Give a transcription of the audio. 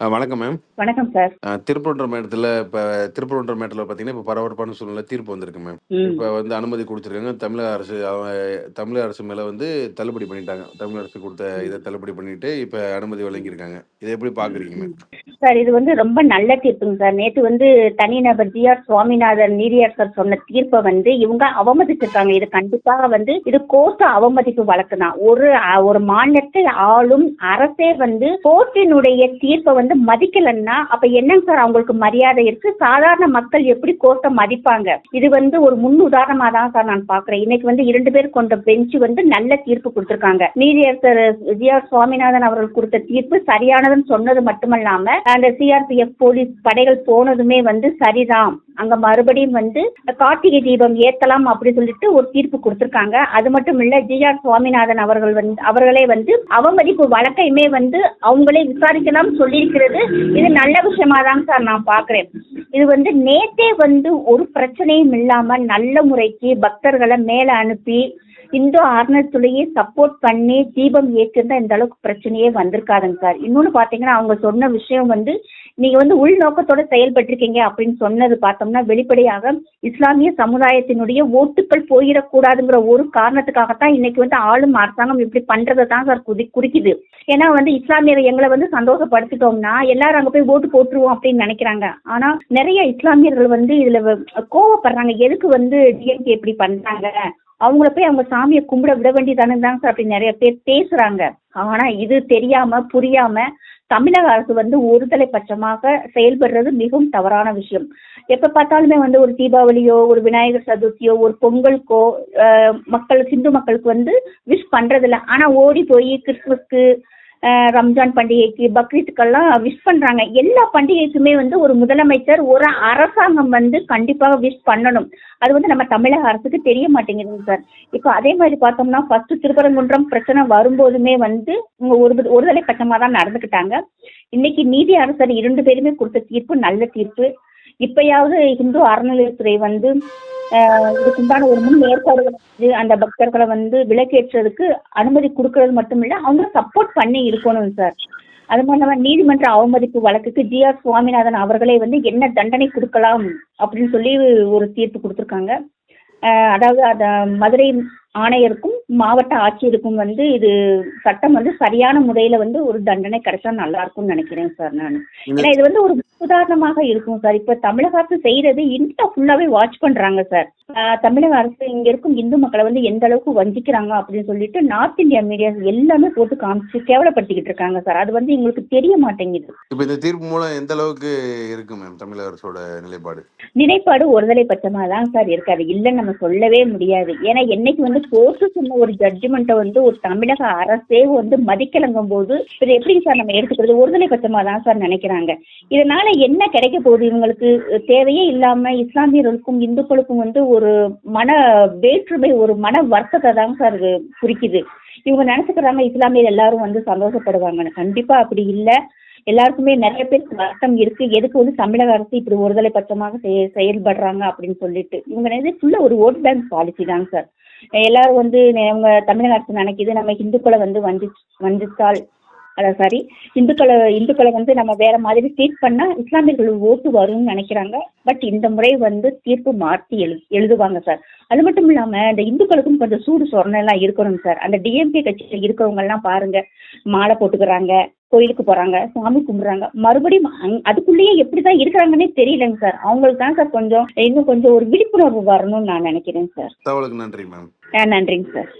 வணக்கம் மேம். வணக்கம் சார். ஆ, திருப்பரங்குன்ற மேட்டத்தில் இப்போ திருப்பரங்குன்ற மேட்டில் பார்த்தீங்கன்னா இப்போ பரபரப்பான சூழ்நிலை தீர்ப்பு வந்திருக்கு மேம். இப்போ வந்து அனுமதி கொடுத்துருக்காங்க. தமிழக அரசு தமிழக அரசு மேலே வந்து தள்ளுபடி பண்ணிட்டாங்க. தமிழக அரசு கொடுத்த இதை தள்ளுபடி பண்ணிட்டு இப்போ அனுமதி வழங்கியிருக்காங்க. இதை எப்படி பார்க்குறீங்க மேம்? சார் இது வந்து ரொம்ப நல்ல தீர்ப்புங்க சார். நேற்று வந்து தனிநபர் ஜி ஆர் சுவாமிநாதன் நீதியரசர் சொன்ன தீர்ப்பை வந்து இவங்க அவமதிச்சிருக்காங்க. இது கண்டிப்பாக வந்து இது கோர்ட் அவமதிப்பு வழக்கு தான் ஒரு ஒரு மாநிலத்தை ஆளும் அரசே வந்து கோர்ட்டினுடைய தீர்ப்பை வந்து மதிக்கலன்னா அப்ப என்னங்க சார் அவங்களுக்கு மரியாதை இருக்கு? சாதாரண மக்கள் எப்படி கோர்ட்டை மதிப்பாங்க? இது வந்து ஒரு முன் உதாரணமா தான் சார் நான் பாக்குறேன். இன்னைக்கு வந்து இரண்டு பேர் கொண்ட பெஞ்ச் வந்து நல்ல தீர்ப்பு கொடுத்திருக்காங்க. நீதியரசர் ஜி ஆர் சுவாமிநாதன் அவர்கள் கொடுத்த தீர்ப்பு சரியானதுன்னு சொன்னது மட்டுமல்லாம அந்த சிஆர்பிஎஃப் போலீஸ் படைகள் போனதுமே வந்து சரிதான். அங்க மறுபடியும் வந்து கார்த்திகை தீபம் ஏத்தலாம் அப்படி சொல்லிட்டு ஒரு தீர்ப்பு கொடுத்திருக்காங்க. அது மட்டும் இல்ல ஜி ஆர் சுவாமிநாதன் அவர்கள் வந்து அவர்களே வந்து அவமதிப்பு வழக்கையுமே வந்து அவங்களே விசாரிக்கலாம் அப்படிங்கிறது இது நல்ல விஷயமா தாங்க சார் நான் பாக்குறேன். இது வந்து நேத்தே வந்து ஒரு பிரச்சனையும் இல்லாம நல்ல முறைக்கு பக்தர்களை மேல அனுப்பி இந்தோ அறநிலைத்துறையை சப்போர்ட் பண்ணி தீபம் ஏற்றிருந்தா இந்த அளவுக்கு பிரச்சனையே வந்திருக்காதுங்க சார். இன்னொன்று பார்த்தீங்கன்னா அவங்க சொன்ன விஷயம் வந்து நீங்க வந்து உள்நோக்கத்தோட செயல்பட்டிருக்கீங்க அப்படின்னு சொன்னது பார்த்தோம்னா வெளிப்படையாக இஸ்லாமிய சமுதாயத்தினுடைய ஓட்டுக்கள் போயிடக்கூடாதுங்கிற ஒரு காரணத்துக்காகத்தான் இன்னைக்கு வந்து ஆளும் அரசாங்கம் இப்படி பண்ணுறதை தான் சார் குதி குறிக்குது. ஏன்னா வந்து இஸ்லாமியர் எங்களை வந்து சந்தோஷப்படுத்திட்டோம்னா எல்லாரும் அங்க போய் ஓட்டு போட்டுருவோம் அப்படின்னு நினைக்கிறாங்க. ஆனா நிறைய இஸ்லாமியர்கள் வந்து இதுல கோவப்படுறாங்க. எதுக்கு வந்து டிஎம்கே இப்படி பண்றாங்க? அவங்கள போய் அவங்க சாமியை கும்பிட விட வேண்டியதானு தாங்க சார் அப்படி நிறைய பேர் பேசுறாங்க. ஆனா இது தெரியாம புரியாம தமிழக அரசு வந்து ஒருதலை பட்சமாக செயல்படுறது மிகவும் தவறான விஷயம். எப்ப பார்த்தாலுமே வந்து ஒரு தீபாவளியோ ஒரு விநாயகர் சதுர்த்தியோ ஒரு பொங்கலுக்கோ மக்கள் ஹிந்து மக்களுக்கு வந்து விஷ் பண்றதில்ல. ஆனா ஓடி போய் கிறிஸ்துமஸ்க்கு ரம்ஜான் பண்டிகைக்கு பக்ரீத்துக்கெல்லாம் விஷ் பண்றாங்க. எல்லா பண்டிகைக்குமே வந்து ஒரு முதலமைச்சர் ஒரு அரசாங்கம் வந்து கண்டிப்பாக விஷ் பண்ணணும். அது வந்து நம்ம தமிழக அரசுக்கு தெரிய மாட்டேங்குதுங்க சார். இப்போ அதே மாதிரி பார்த்தோம்னா ஃபர்ஸ்ட் திருப்பரங்குன்றம் பிரச்சனை வரும்போதுமே வந்து ஒரு ஒருதலை பட்சமாக தான் நடந்துக்கிட்டாங்க. இன்னைக்கு நீதி அரசர் இரண்டு பேருமே கொடுத்த தீர்ப்பு நல்ல தீர்ப்பு. இப்பயாவது இந்து அறநிலையத்துறை வந்து இதுக்குண்டான ஒரு முன் ஏற்பாடுகள் அந்த பக்தர்களை வந்து விலக்கேற்றதுக்கு அனுமதி கொடுக்கறது மட்டும் இல்ல அவங்க சப்போர்ட் பண்ணி இருக்கணும் சார் அது மட்டும் இல்லாம நீதிமன்ற அவமதிப்பு வழக்குக்கு ஜி ஆர் சுவாமிநாதன் அவர்களே வந்து என்ன தண்டனை கொடுக்கலாம் அப்படின்னு சொல்லி ஒரு தீர்ப்பு கொடுத்துருக்காங்க. அதாவது அந்த மதுரை ஆணையருக்கும் மாவட்ட ஆட்சியருக்கும் வந்து இது சட்டம் வந்து சரியான முறையில வந்து ஒரு தண்டனை கிடைச்சா நல்லா இருக்கும்னு நினைக்கிறேன் சார் நான். ஏன்னா இது வந்து ஒரு உதாரணமாக இருக்கும் சார். இப்ப தமிழக அரசு செய்யறது இந்தியா ஃபுல்லாவே வாட்ச் பண்றாங்க சார். தமிழக அரசு இங்க இருக்கும் இந்து மக்களை வந்து எந்த அளவுக்கு வஞ்சிக்கிறாங்க அப்படின்னு சொல்லிட்டு நார்த் இந்தியா மீடியாஸ் எல்லாமே போட்டு காமிச்சு கேவலப்படுத்திக்கிட்டு இருக்காங்க சார். அது வந்து எங்களுக்கு தெரிய மாட்டேங்குது. இப்போ இந்த தீர்ப்பு மூலம் எந்த அளவுக்கு இருக்கு மேம் தமிழக அரசோட நிலைப்பாடு? நிலைப்பாடு ஒருதலை பட்சமா தான் சார் இருக்கு. அது இல்லைன்னு நம்ம சொல்லவே முடியாது. ஏன்னா என்னைக்கு வந்து கோர்ட்டு சொன்ன ஒரு ஜட்ஜ்மெண்ட்டை வந்து ஒரு தமிழக அரசே வந்து மதிக்கலங்கும் போது இது எப்படி சார் நம்ம எடுத்துக்கிறது? ஒருதலை பட்சமா தான் சார் நினைக்கிறாங்க. இதனால என்ன கிடைக்க போகுது? இவங்களுக்கு தேவையே இல்லாம இஸ்லாமியர்களுக்கும் இந்துக்களுக்கும் வந்து ஒரு மன வேற்றுமை ஒரு மன வருத்தத்தை தான் சார் இது குறிக்குது. இவங்க நினைச்சுக்கிறாங்க இஸ்லாமியர் எல்லாரும் வந்து சந்தோஷப்படுவாங்கன்னு. கண்டிப்பா அப்படி இல்லை. எல்லாருக்குமே நிறைய பேருக்கு வருத்தம் இருக்கு. எதுக்கு வந்து தமிழக அரசு இப்படி ஒருதலை பட்சமாக செய- செயல்படுறாங்க அப்படின்னு சொல்லிட்டு. இவங்க இது ஃபுல்லா ஒரு ஓட் பேங்க் பாலிசி தாங்க சார் எல்லாரும் வந்து அவங்க தமிழக அரசு நினைக்குது நம்ம இந்துக்களை வந்து வஞ்சி வஞ்சித்தால் அதான் சாரி இந்துக்களை இந்துக்களை வந்து நம்ம வேற மாதிரி ட்ரீட் பண்ணா இஸ்லாமியர்கள் ஓட்டு வரும்னு நினைக்கிறாங்க. பட் இந்த முறை வந்து தீர்ப்பு மாற்றி எழு எழுதுவாங்க சார் அது மட்டும் இல்லாம இந்த இந்துக்களுக்கும் கொஞ்சம் சூடு சொரணை எல்லாம் இருக்கணும் சார் அந்த டிஎம்கே கட்சியில் இருக்கிறவங்க எல்லாம் பாருங்க. மாலை போட்டுக்கிறாங்க கோயிலுக்கு போறாங்க சாமி கும்பிடுறாங்க. மறுபடியும் அதுக்குள்ளேயே எப்படிதான் இருக்கிறாங்கன்னே தெரியலங்க சார் அவங்களுக்கு தான் சார் கொஞ்சம் இன்னும் கொஞ்சம் ஒரு விழிப்புணர்வு வரணும்னு நான் நினைக்கிறேன் சார் நன்றிங்க சார்